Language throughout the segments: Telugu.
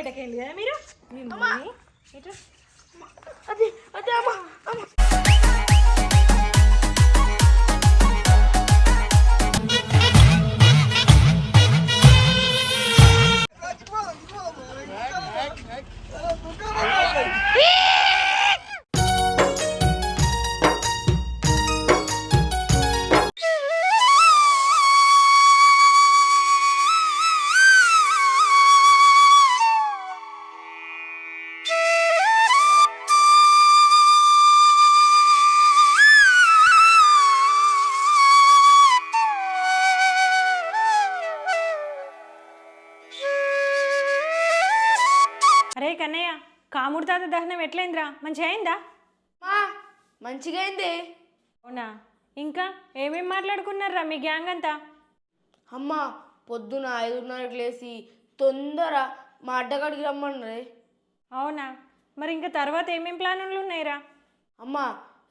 బయటకు వెళ్ళి కదా మీరు మిమ్మల్ని ఇటు అదే అదే అమ్మా అమ్మా! కాముడు తాత దహనం ఎట్లయిందిరా? మంచిగా అయిందా? మా మంచిగా అయింది అవునా? ఇంకా ఏమేం మాట్లాడుకున్నారా మీ గ్యాంగ్ అంతా? అమ్మ పొద్దున ఐదున్నరకు లేచి తొందర మా అడ్డగాడికి రమ్మన్నరే. అవునా? మరి ఇంకా తర్వాత ఏమేం ప్లాన్లు ఉన్నాయిరా? అమ్మ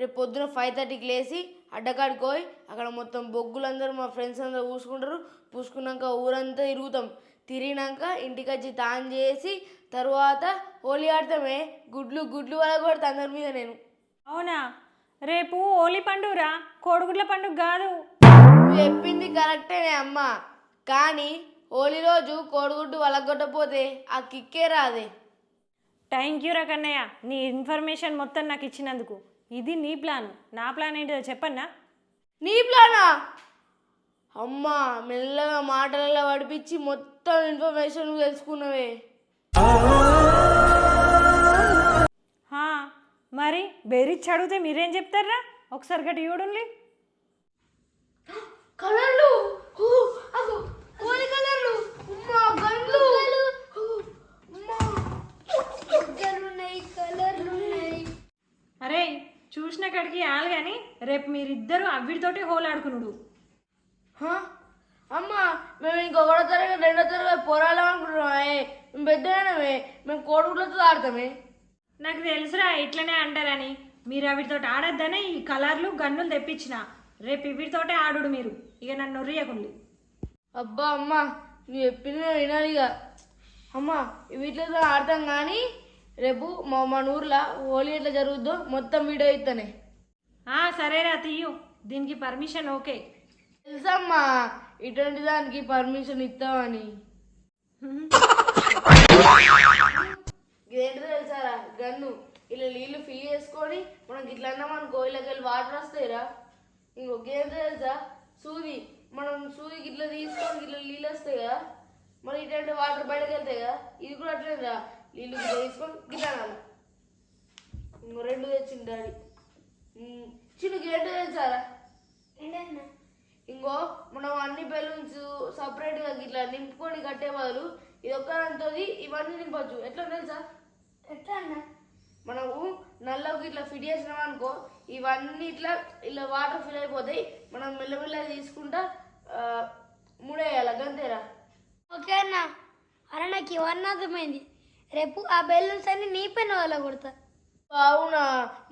రేపు పొద్దున ఫైవ్ థర్టీకి లేచి అడ్డకాడికి పోయి అక్కడ మొత్తం బొగ్గులందరూ మా ఫ్రెండ్స్ అందరూ పూసుకుంటారు. పూసుకున్నాక ఊరంతా తిరుగుతాం. తిరిగినాక ఇంటికి వచ్చి తాను చేసి తర్వాత హోలీ ఆడతామే గుడ్లు గుడ్లు వల్ల కొడతా అందరి మీద నేను. అవునా? రేపు ఓలి పండుగరా? కోడిగుడ్ల పండుగ కాదు. నువ్వు చెప్పింది కరెక్టేనే అమ్మ. కానీ హోలీ రోజు కోడిగుడ్డు వలగొట్టపోతే ఆ కిక్కే రాదే. థ్యాంక్ యూ రా కన్నయ్య. నీ ఇన్ఫర్మేషన్ మొత్తం నాకు ఇచ్చినందుకు. ఇది నీ ప్లాన్. నా ప్లాన్ ఏంటిదో చెప్పన్నా? నీ ప్లానా? అమ్మా మెల్లగా మాటలలో పడిపించి మొత్తం ఇన్ఫర్మేషన్ నువ్వు తెలుసుకున్నవే. హా, మరి బెరిచ్చి అడిగితే మీరేం చెప్తారా? ఒకసారి గట్టి చూడండి. కలర్లు. హూ, అగో, కోడి కలర్లు. ఉమ్మా, గండ్లు. హూ, ఉమ్మా. అరే చూసిన కాడికి ఆలు కానీ రేపు మీరిద్దరూ అవిడితోటి హోల్ ఆడుకునుడు హా? మేము ఇంక ఒకటో తరగతి రెండో తరగతి పోరాడాం అనుకుంటున్నామే మేము పెద్దగానే మేము కోడిగుడ్లతో ఆడతామే నాకు తెలుసురా ఇట్లనే అంటారని. మీరు అవిటితోటి ఆడొద్దనే ఈ కలర్లు గన్నులు తెప్పించిన. రేపు ఇవిటితోటే ఆడుడు మీరు. ఇక నన్ను నొర్రియకుండి అబ్బా అమ్మా నువ్వు చెప్పింది వినాలి ఇక. అమ్మా వీటితో ఆడతాం కానీ రేపు మా మన ఊర్లో హోలీ ఎట్లా జరుగుద్దో మొత్తం వీడియో ఇస్తానే సరేరా తీయు. దీనికి పర్మిషన్ ఓకే. తెలుసమ్మా ఇటువంటి దానికి పర్మిషన్ ఇస్తామని. ఇదేంటో తెలుసారా గన్ను ఇలా నీళ్ళు ఫిల్ చేసుకొని మనం ఇట్లా మన ఇలాకి వెళ్ళి వాటర్ వస్తాయిరా ఇంకొక ఏంటో తెలుసా సూది మనం సూది ఇట్లా తీసుకొని ఇట్లా నీళ్ళు వస్తాయి కదా మరి ఇటువంటి వాటర్ బయటకు వెళ్తాయి కదా ఇది కూడా అట్లేదురా నీళ్ళు ఇట్లా తీసుకొని గిట్లా ఇంకో రెండు తెచ్చింది డాడీ. ఉమ్, చిన్నకి తెలుసారా ఇంకో మనం అన్ని బెలూన్స్ సపరేట్గా ఇట్లా నింపుకొని కట్టే బదులు ఇది ఒక్కదాంతో ఇవన్నీ నింపొచ్చు. ఎట్లా తెలుసా ఎట్లా అన్న? మనము నల్లకి ఇట్లా ఫిట్ చేసినాం అనుకో ఇవన్నీ ఇట్లా ఇలా వాటర్ ఫిల్ అయిపోతాయి. మనం మెల్లమెల్లగా తీసుకుంటా ముడేయాలి గంతేరా? ఓకే అన్న. అరే నాకు ఇవన్నీ అర్థమైంది. రేపు ఆ బెలూన్స్ అన్ని నీ పైన వాళ్ళ కొడతా. అవునా?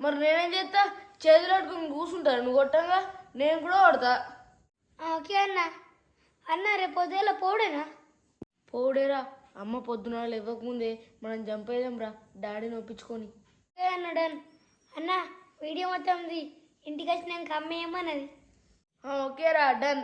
మరి నేనేం చేస్తా? చేతులు పట్టుకుని కూర్చుంటాను నువ్వు కొట్టంగా? నేను కూడా కొడతా. ఓకే అన్న. అన్న రేపు పొద్దుల పోడేనా పోడేరా అమ్మ పొద్దున ఇవ్వకముందే మనం చంపేదాం రా డాడీని ఒప్పించుకొని ఓకే అన్న డన్. అన్న వీడియో మొత్తం ఉంది. ఇంటికి వచ్చినాక అమ్మ ఏమన్నది? ఆ, ఓకేరా డన్.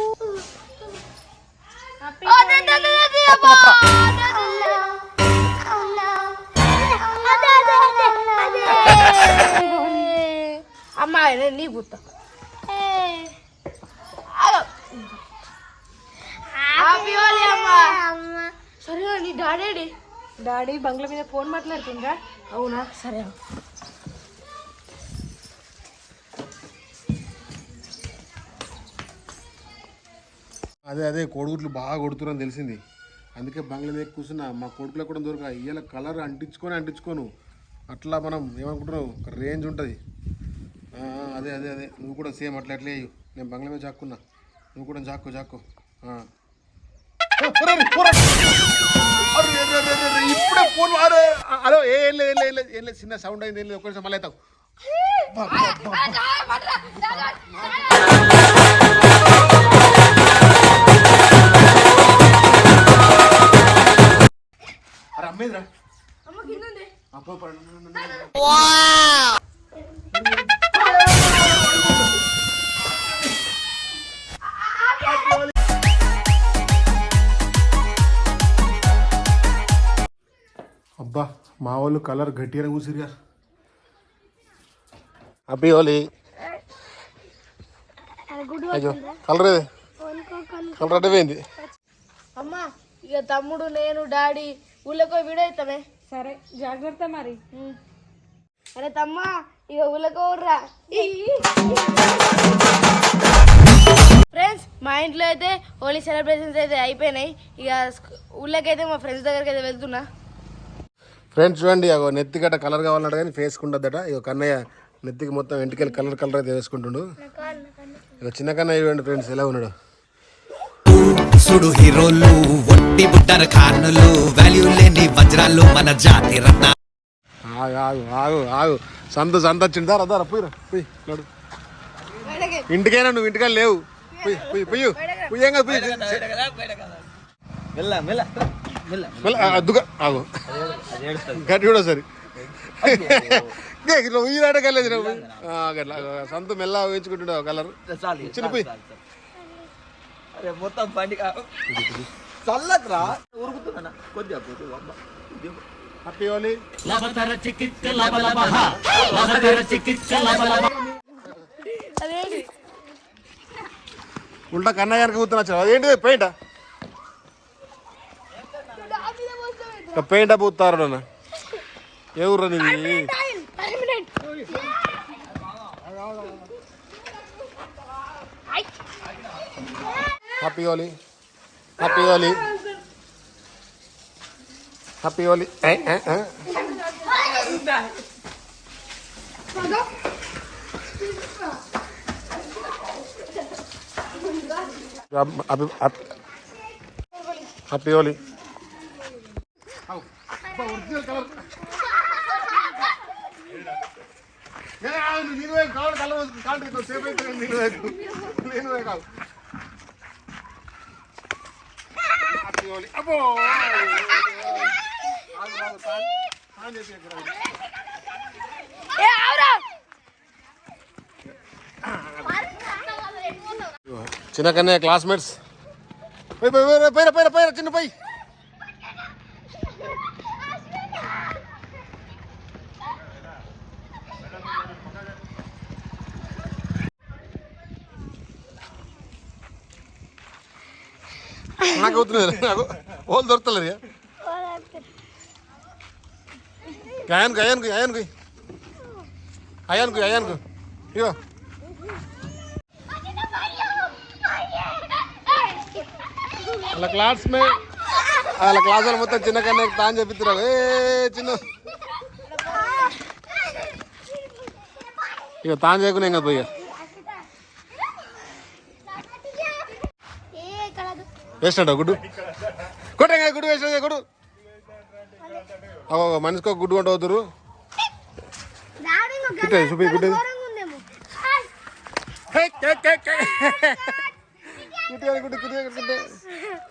అమ్మ. సరే నీ డాడీ డాడీ బంగ్లా మీద ఫోన్ మాట్లాడుతుందా అవునా? సరే. అదే అదే కోడిగుడ్లు బాగా కొడుతున్నారని తెలిసింది. అందుకే బంగ్లా మీద కూర్చున్నా. మా కొడుకులకు కూడా దొరక ఇవాళ కలర్ అంటించుకొని అంటించుకోను. అట్లా మనం ఏమనుకుంటున్నావు? రేంజ్ ఉంటుంది. అదే అదే అదే. నువ్వు కూడా సేమ్ అట్లా అట్లే అయ్యు. నేను బంగ్లా మీద జాక్కున్నా నువ్వు కూడా జాక్కో జాక్కో అరే, అరే, ఇప్పుడే ఫోన్ అరే. హలో ఏం లేదు ఏం లేదు ఏం లేదు ఏం లేదు. చిన్న సౌండ్ అయింది ఏం లేదు. ఒక్కసారి మళ్ళీ అవుతావు అరే అమ్మేదిరా. అమ్మ కింద ఉంది. అబ్బా మా వాళ్ళు కలర్ గట్టిగా కూసిరుగా అబ్బి ఓలి. అయ్యో కలర్ కలర్ అడ్డపోయింది అమ్మ ఇక తమ్ముడు నేను డాడీ ఊళ్ళకో వీడియో అవుతామే సరే జాగ్రత్త మరి. అరే తమ్మా ఇక ఊళ్ళకో రా ఫ్రెండ్స్ మా ఇంట్లో అయితే హోలీ సెలబ్రేషన్స్ అయితే అయిపోయినాయి. ఇక ఊళ్ళకైతే మా ఫ్రెండ్స్ దగ్గరికి అయితే వెళ్తున్నా. ఫ్రెండ్స్ చూడండి అగో నెత్తి గట్ట కలర్ కావాలన్నాడు కానీ ఫేస్ కుండదట ఇక కన్నయ్య నెత్తికి మొత్తం వెంటికల్ కలర్ కలర్ అయితే వేసుకుంటుండు. ఇక చిన్న కన్నయ్య చూడండి ఫ్రెండ్స్ ఎలా ఉన్నాడు. సుడు హీరోలు ఒట్టి బుట్టర ఖానులు వాల్యూ లేని వజ్రాలు మన జాతి రత్న. ఆగు ఆగు ఆగు ఆగు. సంత సంత వచ్చింది. దారా దారా పోయిరా పోయి నడు. ఇంటికైనా నువ్వు ఇంటికైనా లేవు. పోయి పోయి పోయి. పోయి ఏం కాదు పోయి. మెల్ల, ఆగు. గట్టి కూడా సరే ఇట్లా ఉయ్యాడే కలేదు సంత మెల్ల వేయించుకుంటుండే కలర్. మొత్తం బండి ఉరుకుతున్నా కొద్దిగా. హ్యాపీ ఉల్టా కన్నయ్య గారికి కూతున్నా అదేంటి పెయింట్? పెయింట్ పూస్తారు నాన్న ఏ ఊర్రా నీది happy Holi happy Holi happy Holi happy Holi original colour. నేను వైపు కావాలి కలర్ కాంట్రీ సేఫ్ అయితే నేను వైపు నేను వైపు కాదు. అబ్బో. చిన్న కన్నయ్య క్లాస్మేట్స్. పోయి పోయి పోయి పైన పైన పైన చిన్న పై నాకు అవుతున్నది నాకు ఓళ్ళు దొరకలేదు ఇక అయాన్కు అయాన్కు అయాన్కు అయాన్కు అయాన్కు ఇగో వాళ్ళ క్లాస్ మే వాళ్ళ క్లాస్ వాళ్ళు మొత్తం చిన్న కన్నా తాను చెప్పిస్తున్నారు. ఏ చిన్న. ఇక తాను చేయకుండా ఇంకా పోయా ఏ వేసినట్టు గుడ్డు. కొట్టే గుడ్డు వేసిన గుడు అవో మనిషికి ఒక గుడ్డు కొంట వద్దురు గిట్టే చూపి గుడ్డేది ఉందేమో కిటి అనుకుంటే కిటి అనుకుంటే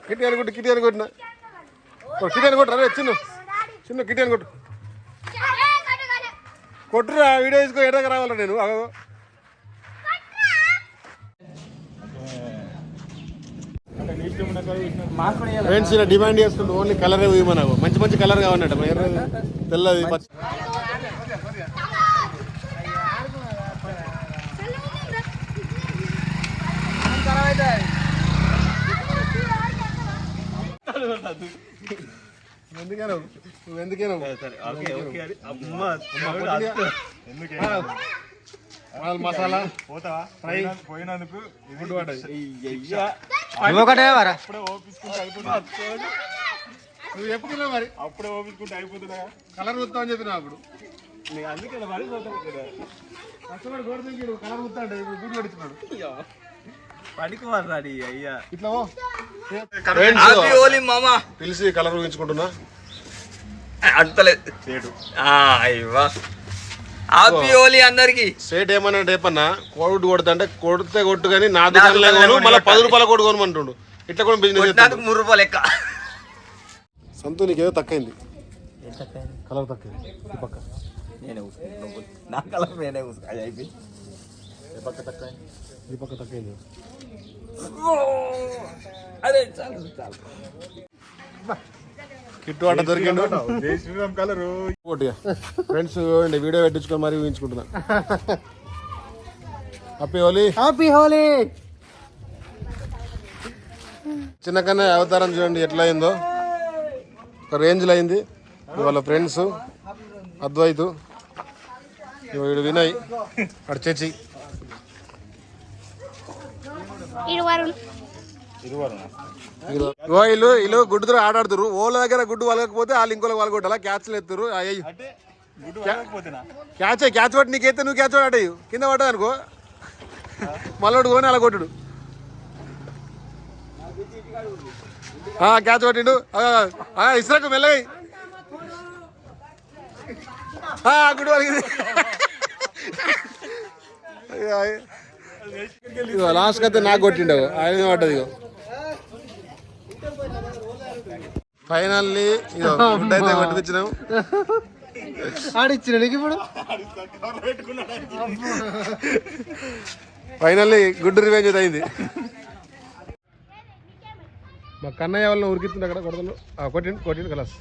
కిటి అనుకుంటే కిటి అనుకుంటున్నా కిటి అనుకుంటారా రే చిన్న. చిన్న కిటి అనుకుంటు కొట్టురా వీడియో తీసుకో ఎడగా రావాలా నేను. ఫ్రెండ్స్ ఇలా డిమాండ్ చేసుకుంటూ ఓన్లీ కలర్ ఇవ్వమన్నావు మంచి మంచి కలర్ కావన్నట ఎర్రది? తెల్లది పచ్చ ఎందుకేనా నువ్వు ఎందుకేనా మసాలా ఫ్రై. పోయినందుకు ఒకటే వరా? నువ్వు చెప్పుకున్నావు మరి. అప్పుడే ఓపించుకుంటే అయిపోతుందా? కలర్ వస్తామని చెప్పినా అప్పుడు. అందుకే. కస్టమర్ కలర్ వస్తాడు ఇప్పుడు పడుకోవాలి అయ్యా. ఇట్లా పిలిచి కలర్ ఊహించుకుంటున్నా. అంతలేదు అయ్యవా హ్యాపీ హోలీ అందరికి. సేట్ ఏమన్నా రేపన్నా కోడి కొడుతుంటే కొడితే కొట్టు కానీ నా దుకాణంలో కొను మళ్ళీ పది రూపాయల కోడి కొనమంటుండు. ఇట్లా కూడా బిజినెస్ మూడు రూపాయలు లెక్క. సంతూ నీకేదో తక్కువైంది. కలర్ తక్కువైంది. ఈ పక్క. నేనే. నా కలర్ నేనే కూసుకుంటా. అది అయిపోయింది. ఈ పక్క తక్కువైంది. ఈ పక్క తక్కువైంది. అరే చాలు చాలు. కిట్టు అట్ట దొరికిండు. శ్రీరామ్ కలరు ఫ్రెండ్స్ వీడియో పెట్టించుకొని మరీ ఊహించుకుంటున్నా. హ్యాపీ హోలీ హ్యాపీ హోలీ చిన్న కన్నా అవతారం చూడండి ఎట్లా అయిందో. ఒక రేంజ్లో అయింది. వాళ్ళ ఫ్రెండ్స్ అద్వైతు. వీడు వినయ్. అటు చచ్చి ఓ ఇల్లు ఇల్లు గుడ్డుతో ఆడాడుతురు ఓళ్ళ దగ్గర గుడ్డు వలకపోతే వాళ్ళు ఇంకోళ్ళకి వాళ్ళు కొట్టాలా క్యాచ్లు ఎత్తురు అయ్యి క్యాచ్ క్యాచ్ పట్టి నీకైతే నువ్వు క్యాచ్ పట్టాయి కింద పడ్డా అనుకో. మళ్ళోడు కొని అలా కొట్టుడు. క్యాచ్ పట్టిండు ఇసురకు మెల్లగా. గుడ్డు వలిగింది. ఇగో లాస్ట్ అయితే నాకు కొట్టిండు. ఆయన పడ్డది ఇగో ఫైనల్లీ గుడ్డు అయితే కొట్టించినాం. ఆడిచ్చిన ఇప్పుడు? ఫైనల్లీ గుడ్ రివెంజ్ అయితే అయింది. మా కన్నయ్య వాళ్ళని ఉరికిస్తుంది అక్కడ కొడతలు కొట్టిండు కొట్టిండు కలాస్.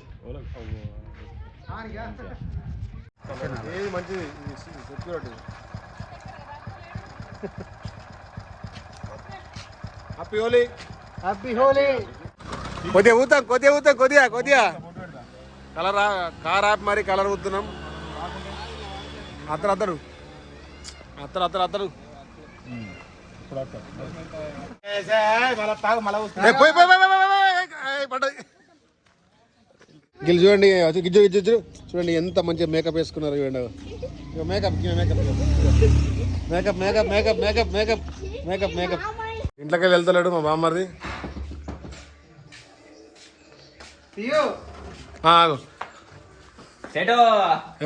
ఏది మంచిది? Security happy Holi happy Holi కొద్దిగా ఊతాం కొద్దిగా ఊతాం కొద్దిగా కొద్దిగా. కలర్ కార్ ఆపి మరి కలర్ ఊతున్నాం. అత్తరు అత్తరు. అత్తరు అత్తరు అత్తరు. ఏ, పోయి, పోయి, పోయి, పోయి, పోయి, పోయి, ఏయ్, పడ్డది. గిల్లు చూడండి గిజ్జు గిజ్జు. చూడండి ఎంత మంచిగా మేకప్ వేసుకున్నారు చూడండి makeup makeup. Makeup makeup makeup makeup makeup makeup makeup ఇంట్లోకి వెళ్ళి వెళ్తలేడు మా బామ్మది ఆగు.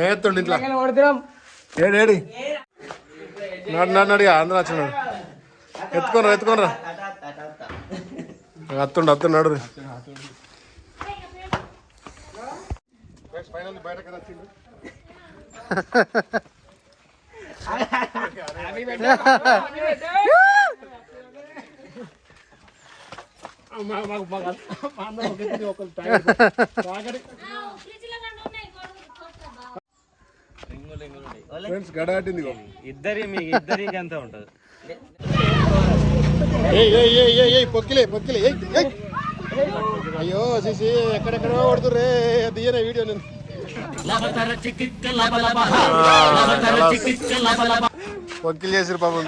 ఏత్తుండు ఇంట్లో. ఏడు ఏడి? నాడు నాడు నాడు అందరూ వచ్చినాడు. ఎత్తుకోనరా ఎత్తుకోనరా అత్తుండు అత్తున్నాడు ఫ్రెండ్స్ గడాటింది. ఇద్దరి మీ ఇద్దరికి ఎంత ఉంటుంది. ఏయ్ ఏయ్ ఏయ్ ఏయ్ ఏయ్ పొక్కిలే పొక్కిలే అయ్యో సీసీ ఎక్కడెక్కడో కొడుతుర్రే దియనే వీడియో నేను. పొక్కిలు చేసిరు పాపం.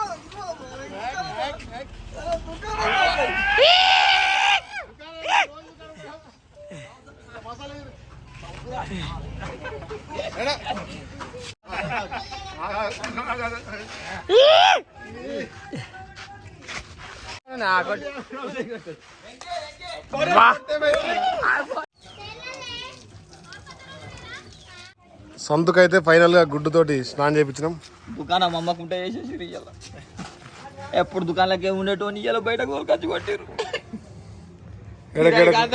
అప్పుడే సందుకైతే ఫైనల్గా గుడ్డుతోటి స్నానం చేయించినాం దుకాణం అమ్మకుంటే వేసేసి ఇయ్యాల. ఎప్పుడు దుకాణాలకే ఉండేటోని ఇయ్యాల బయటకు ఖర్చు కొట్టారు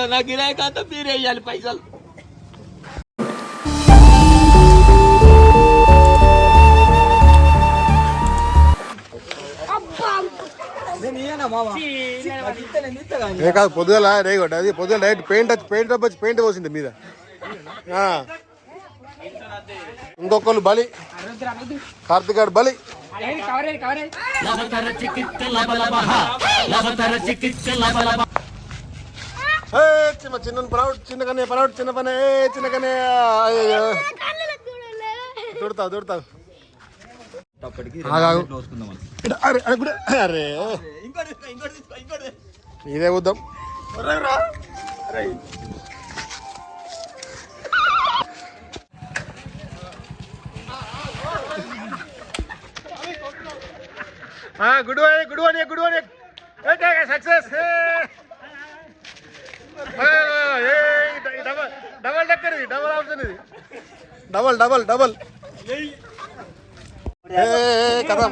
నా గిరాయి కాంత మీరే పైసలు. ఏ కాదు పొద్దుగల రే కొట్ట అది పొద్దుగల డైరెక్ట్ పెయింట్ వచ్చి పెయింట్ వచ్చి పెయింట్ పోసింది మీద. ఆ. ఇంకొకళ్ళు బలి. కార్తిక్ గారు బలి. చిన్న చిన్న పనౌట్ చిన్న కనే పనౌట్ చిన్న పనే ఏ, చిన్న కనే అయ్యో దొడతావు దొడతావు. అరే అరే గుడి good one good one good one success. Double double decker ఇది డబల్ ఆప్షన్ ఇది డబల్ డబల్. డబల్ కదా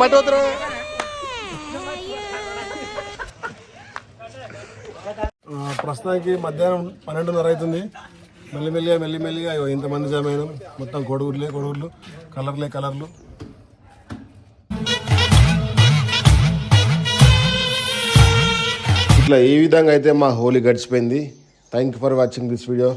మట్టి వద్దరు ప్రస్తుతానికి మధ్యాహ్నం పన్నెండున్నర అవుతుంది. మెల్లిమెల్లిగా మెల్లిమెల్లిగా ఇంతమంది జమ అయినాం. మొత్తం కొడుగుర్లే కొడుగుర్లు కలర్లే కలర్లు. ఇట్లా ఈ విధంగా అయితే మా హోలీ గడిచిపోయింది? Thank you for watching this video